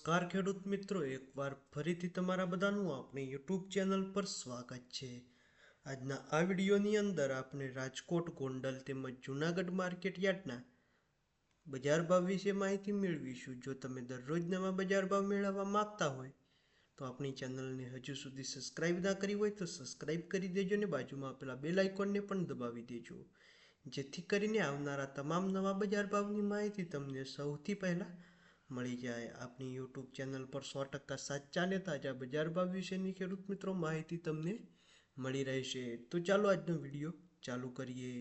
નમસ્કાર ખેડૂત મિત્રો, એકવાર ફરીથી તમારા બધાનું આપણી યુટ્યુબ ચેનલ પર સ્વાગત છે. આજના આ વિડીયોની અંદર આપણે રાજકોટ ગોંડલ તેમજ જૂનાગઢ માર્કેટ યાર્ડના બજાર ભાવ વિશે માહિતી મેળવીશું. જો તમે દરરોજ નવા બજાર ભાવ મેળવવા માગતા હોય, તો આપણી ચેનલને હજુ સુધી સબસ્ક્રાઇબ ના કરી હોય તો સબસ્ક્રાઇબ કરી દેજો ને બાજુમાં આપેલા બેલ આઇકોનને પણ દબાવી દેજો. જેથી કરીને આવનારા તમામ નવા બજાર ભાવની માહિતી તમને સૌથી પહેલાં મળી જાય. આપની યુટ્યુબ ચેનલ પર સો ટકા સાચા ને તાજા બજાર ભાવ વિશેની ખેડૂત મિત્રો માહિતી તમને મળી રહેશે. તો ચાલો આજનો વીડિયો ચાલુ કરીએ.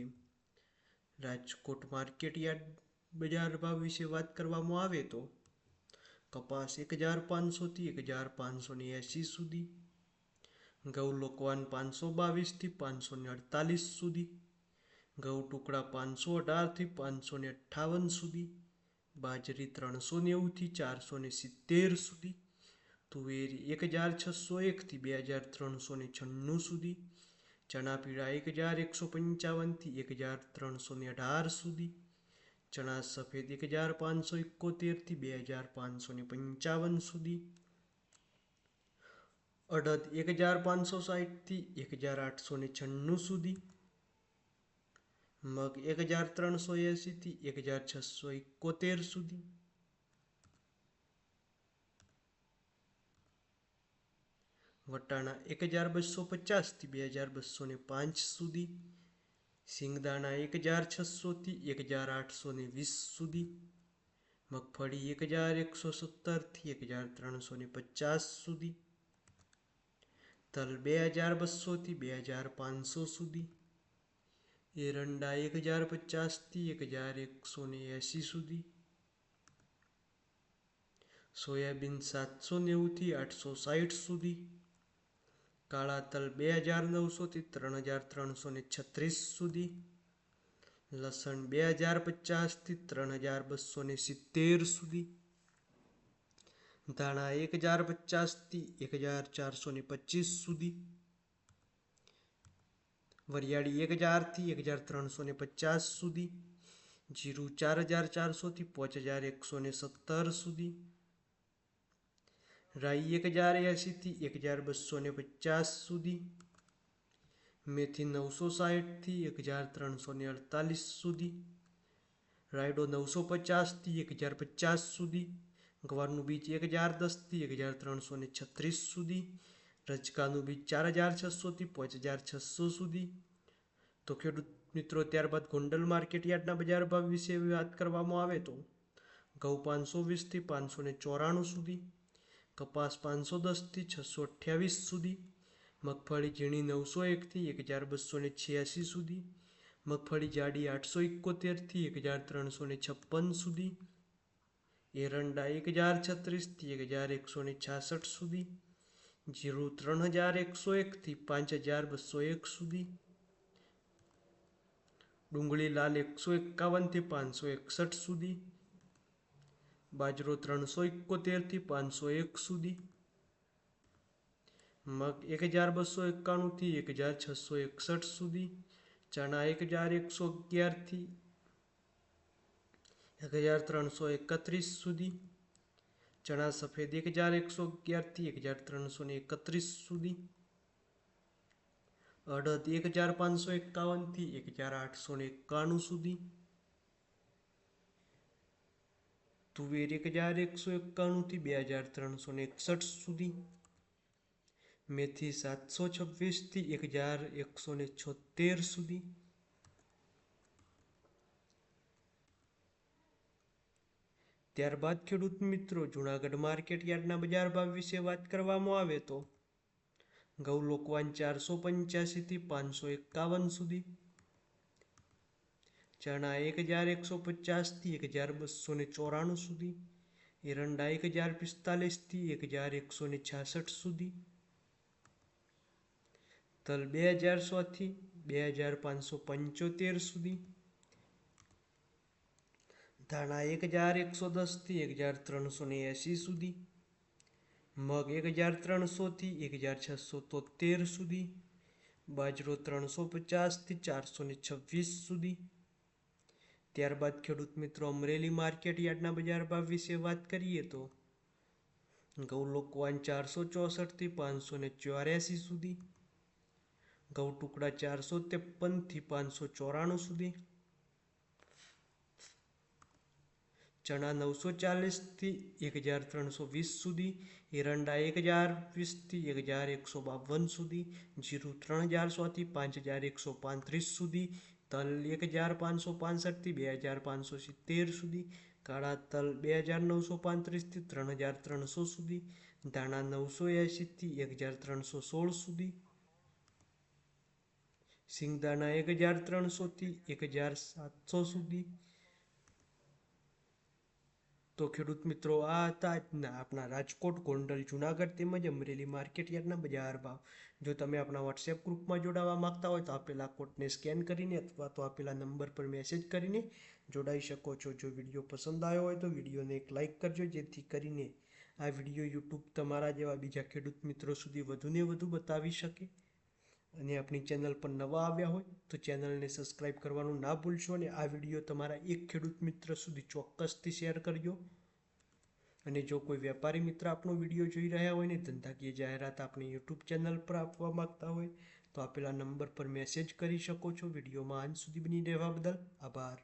રાજકોટ માર્કેટ યાર્ડ બજાર ભાવ વિશે વાત કરવામાં આવે તો કપાસ એક હજાર પાંચસોથી એક હજાર પાંચસો ને એંસી સુધી, ઘઉં લોકવાન પાંચસો બાવીસથી પાંચસો ને અડતાલીસ સુધી, ઘઉં ટુકડા પાંચસો અઢારથી પાંચસો ને અઠ્ઠાવન સુધી બાજરી ત્રણસો નેવુંથી ચારસો ને સિત્તેર સુધી, તુવેર એક હજાર છસો એકથી બે હજાર ત્રણસો ને છન્નું સુધી, ચણા પીળા એક હજાર એકસો પંચાવનથી એક હજાર ત્રણસો ને અઢાર સુધી, ચણા સફેદ એક હજાર પાંચસો એકોતેરથી બે હજાર પાંચસો ને પંચાવન સુધી, અડદ એક હજાર પાંચસો સાઠથી એક હજાર આઠસો ને છન્નું સુધી મગ એક હજાર ત્રણસો એંસીથી એક હજાર છસો એકોતેર સુધી. વટાણા એક હજાર બસો પચાસથી બે હજાર બસો ને પાંચ સુધી. સિંગદાણા એક હજાર છસોથી એક હજાર આઠસો ને વીસ સુધી. મગફળી એક હજાર એકસો સત્તરથી એક હજાર ત્રણસો ને પચાસ સુધી. તલ બે હજાર બસોથી બે હજાર પાંચસો સુધી. એરંડા એક હજાર પચાસથી એક હજાર એકસો ને એંસી સુધી સોયાબીન સાતસો નેવુંથી આઠસો સાઠ સુધી કાળા તલ બે હજાર નવસોથી ત્રણ હજાર ત્રણસો ને છત્રીસ સુધી લસણ બે હજાર પચાસથી ત્રણ હજાર બસો ને સિત્તેર સુધી ધાણા એક હજાર પચાસથી એક હજાર ચારસો ને પચીસ સુધી વરિયાળી એક હજારથી એક હજાર ત્રણસો ને પચાસ સુધી, જીરું ચાર હજાર ચારસોથી પાંચ હજાર એકસો ને સત્તર સુધી, રાઈ એક હજાર એંશીથી એક હજાર બસો ને પચાસ સુધી, મેથી નવસો સાઠથી એક હજાર ત્રણસો ને અડતાલીસ સુધી, રાયડો નવસો પચાસથી એક હજાર પચાસ સુધી, ગવારનું બીજ એક હજાર દસથી એક હજાર ત્રણસો ને છત્રીસ સુધી રજકાનું બીજ ચાર હજાર છસોથી પાંચ હજાર છસો સુધી. તો ખેડૂત મિત્રો, ત્યારબાદ ગોંડલ માર્કેટ યાર્ડના બજાર ભાવ વિશે વાત કરવામાં આવે તો ઘઉં પાંચસો વીસથી પાંચસો ને ચોરાણું સુધી, કપાસ પાંચસો દસથી છસો અઠ્યાવીસ સુધી, મગફળી ઝીણી નવસો એકથી એક હજાર બસો ને છ્યાસી સુધી, મગફળી જાડી આઠસો એકોતેરથી એક હજાર ત્રણસો ને છપ્પન સુધી, એરંડા એક હજાર છત્રીસથી એક હજાર એકસો ને છાસઠ સુધી જીરું ત્રણ હજાર એકસો એકથી પાંચ હજાર બસો એક સુધી. ડુંગળી લાલ એકસો એકાવનથી પાંચસો એકસઠ સુધી. બાજરો ત્રણસો એકોતેરથી પાંચસો એક સુધી. મગ એક હજાર બસો એકાણુંથી એક હજાર છસો એકસઠ સુધી. ચણા એક હજાર એકસો અગિયારથી એક હજાર ત્રણસો એકત્રીસ સુધી. ચણા સફેદ એક હજાર એકસો અગિયારથી એક હજાર ત્રણસો ને એકત્રીસ સુધી. અડદ એક હજાર પાંચસો એકાવનથી એક હજાર આઠસો ને એકાણું સુધી. તુવેર એક હજાર એકસો એકાણુંથી બે હજાર ત્રણસો ને એકસઠ સુધી. મેથી સાતસો છવ્વીસથી એક હજાર એકસો ને છોતેર સુધી. ત્યારબાદ ખેડૂત મિત્રો જુનાગઢ માર્કેટ યાર્ડના બજાર ભાવ વિશે વાત કરવામાં આવે તો ઘઉં લોકવાન ચારસો પંચ્યાસીથી પાંચસો એકાવન સુધી. ચણા એક હજાર એકસો પચાસથી એક હજાર બસો ને ચોરાણું સુધી. એરંડા એક હજાર પિસ્તાલીસથી એક હજાર એકસો ને છાસઠ સુધી. તલ બે હજાર સોથી બે હજાર પાંચસો પંચોતેર સુધી. ધાણા એક હજાર એકસો દસથી એક હજાર ત્રણસો ને એંસી સુધી, મગ એક હજાર ત્રણસોથી એક હજાર છસો તોતેર સુધી, બાજરો ત્રણસો પચાસથી ચારસો ને છવ્વીસ સુધી. ત્યારબાદ ખેડૂત મિત્રો અમરેલી માર્કેટ યાર્ડના બજાર ભાવ વિશે વાત કરીએ તો ગૌલોકવાન ચારસો ચોસઠથી પાંચસો ને ચોર્યાસી સુધી ઘઉં ટુકડા ચારસો ત્રેપનથી પાંચસો ચોરાણું સુધી ચણા નવસો ચાલીસથી એક હજાર ત્રણસો વીસ સુધી એરંડા એક હજાર વીસથી એક હજાર એકસો બાવન સુધી જીરું ત્રણ હજાર સોથી પાંચ હજાર એકસો પાંત્રીસ સુધી તલ એક હજાર પાંચસો પાંસઠથી બે હજાર પાંચસો સિત્તેર સુધી કાળા તલ બે હજાર નવસો પાંત્રીસથી ત્રણ હજાર ત્રણસો સુધી ધાણા નવસો એંશીથી એક હજાર ત્રણસો સોળ સુધી સિંગદાણા એક હજાર ત્રણસોથી એક હજાર સાતસો સુધી તો ખેડૂત મિત્રો, આ હતા આપણા રાજકોટ, ગોંડલ, જુનાગઢ તેમજ અમરેલી માર્કેટ યાર્ડના બજાર ભાવ. જો તમે આપણા વોટ્સએપ ગ્રુપમાં જોડાવા માંગતા હોય તો આપેલા કોડને સ્કેન કરીને અથવા તો આપેલા નંબર પર મેસેજ કરીને જોડાઈ શકો છો. જો વીડિયો પસંદ આવ્યો હોય તો વિડીયોને એક લાઇક કરજો, જેથી કરીને આ વીડિયો યુટ્યુબ તમારા જેવા બીજા ખેડૂત મિત્રો સુધી વધુને વધુ બતાવી શકે. અને આપણી ચેનલ પર નવા આવ્યા હોય તો ચેનલને સબસ્ક્રાઈબ કરવાનું ના ભૂલશો અને આ વીડિયો તમારા એક ખેડૂત મિત્ર સુધી ચોક્કસથી શેર કરજો. અને જો કોઈ વેપારી મિત્ર આપણો વીડિયો જોઈ રહ્યા હોય ને ધંધાકીય જાહેરાત આપણી યુટ્યુબ ચેનલ પર આપવા માગતા હોય તો આપેલા નંબર પર મેસેજ કરી શકો છો. વિડીયોમાં અંત સુધી બની રહેવા બદલ આભાર.